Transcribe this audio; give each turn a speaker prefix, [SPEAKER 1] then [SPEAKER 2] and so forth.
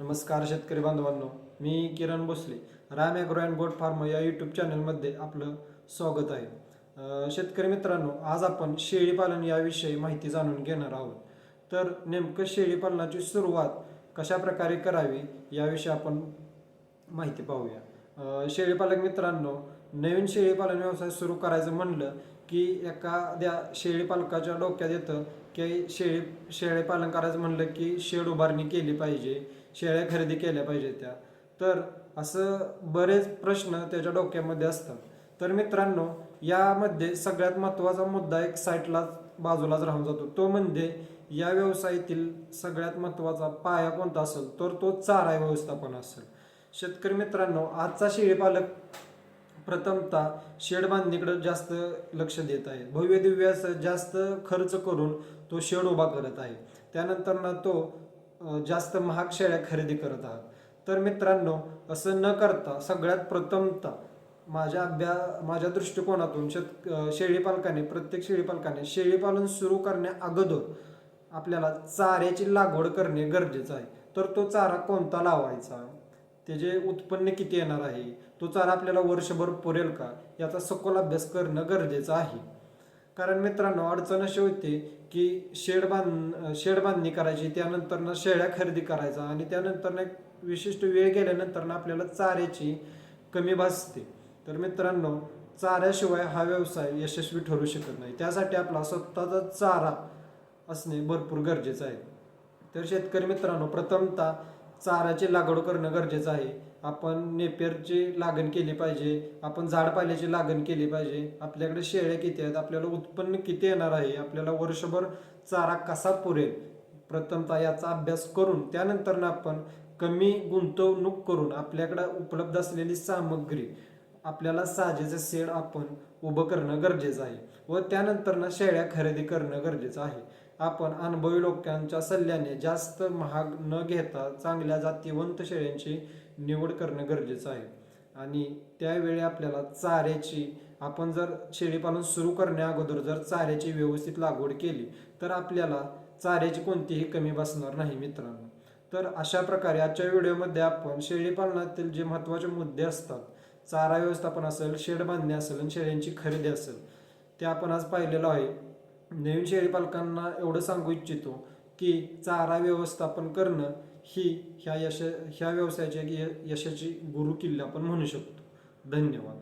[SPEAKER 1] नमस्कार शेतकरी बांधवांनो मी Kiran Bhosale Ram agro and goat farm या यूट्यूब चॅनलमध्ये आपलं स्वागत आहे. शेतकरी मित्रांनो आज आपण शेळीपालन याविषयी माहिती जाणून घेणार आहोत. तर नेमकं शेळीपालनाची सुरुवात कशा प्रकारे करावी याविषयी आपण माहिती पाहूया. शेळीपालक मित्रांनो नवीन शेळीपालन व्यवसाय सुरू करायचं म्हणलं की एखाद्या शेळीपालकाच्या डोक्यात येतं की शेळी शेळीपालन करायचं म्हणलं की शेड उभारणी केली पाहिजे शेळ्या खरेदी केल्या पाहिजे त्या. तर असं बरेच प्रश्न त्याच्या डोक्यामध्ये असतात. तर मित्रांनो यामध्ये सगळ्यात महत्त्वाचा मुद्दा एक साईटलाच बाजूलाच राहून जातो. तो म्हणजे या व्यवसायातील सगळ्यात महत्त्वाचा पाया कोणता असेल तर तो चारा व्यवस्थापन असेल. शेतकरी मित्रांनो आजचा शेळीपालक प्रथमतः शेड बांधणीकडे जास्त लक्ष देत आहे. भव्य दिव्य असं जास्त खर्च करून तो शेड उभा करत आहे. त्यानंतर ना तो जास्त महाग शेळ्या खरेदी करत आहात. तर मित्रांनो असं न करता सगळ्यात प्रथमतः माझ्या अभ्या माझ्या दृष्टिकोनातून शेत शेळीपालकाने प्रत्येक शेळीपालकाने शेळीपालन सुरू करण्या अगोदर आपल्याला चाऱ्याची लागवड करणे गरजेचं आहे. तर तो चारा कोणता लावायचा? त्याचे उत्पन्न किती येणार आहे? तो चारा आपल्याला वर्षभर पुरेल का? याचा सखोल अभ्यास करणं गरजेचं आहे. कारण मित्रांनो अडचण अशी होते की शेड बांध शेड बांधणी करायची त्यानंतर शेळ्या खरेदी करायचा आणि त्यानंतर एक विशिष्ट वेळ गेल्यानंतर आपल्याला चाऱ्याची कमी भासते. तर मित्रांनो चाऱ्याशिवाय हा व्यवसाय यशस्वी ठरू शकत नाही. त्यासाठी आपला स्वतःचा चारा असणे भरपूर गरजेचं आहे. तर शेतकरी मित्रांनो प्रथमतः चाराची लागवड करणं गरजेचं आहे. आपण नेपेरची लागण केली पाहिजे. आपण झाडपाल्याची लागण केली पाहिजे. आपल्याकडे शेळ्या किती आहेत? आपल्याला उत्पन्न किती येणार आहे? आपल्याला वर्षभर चारा कसा पुरेल? प्रथमतः याचा अभ्यास करून त्यानंतर आपण कमी गुंतवणूक करून आपल्याकडे उपलब्ध असलेली सामग्री आपल्याला साजेचं शेड आपण उभं करणं गरजेचं आहे. व त्यानंतरनं शेळ्या खरेदी करणं गरजेचं आहे. आपण अनुभवी लोकांच्या सल्ल्याने जास्त महाग न घेता चांगल्या जातीवंत शेळ्यांची निवड करणं गरजेचं आहे. आणि त्यावेळी आपल्याला चाऱ्याची आपण जर शेळीपालन सुरू करण्या अगोदर जर चाऱ्याची व्यवस्थित लागवड केली तर आपल्याला चाऱ्याची कोणतीही कमी बसणार नाही मित्रांनो. तर अशा प्रकारे आजच्या व्हिडिओमध्ये आपण शेळीपालनातील जे महत्त्वाचे मुद्दे असतात चारा व्यवस्थापन असेल शेड बांधणे असेल आणि शेळ्यांची खरेदी असेल ते आपण आज पाहिलेलं आहे. नवीन शेळीपालकांना एवढं सांगू इच्छितो की चारा व्यवस्थापन करणं ही ह्या यश ह्या व्यवसायाची एक य- यशाची गुरुकिल्ली आपण म्हणू शकतो. धन्यवाद.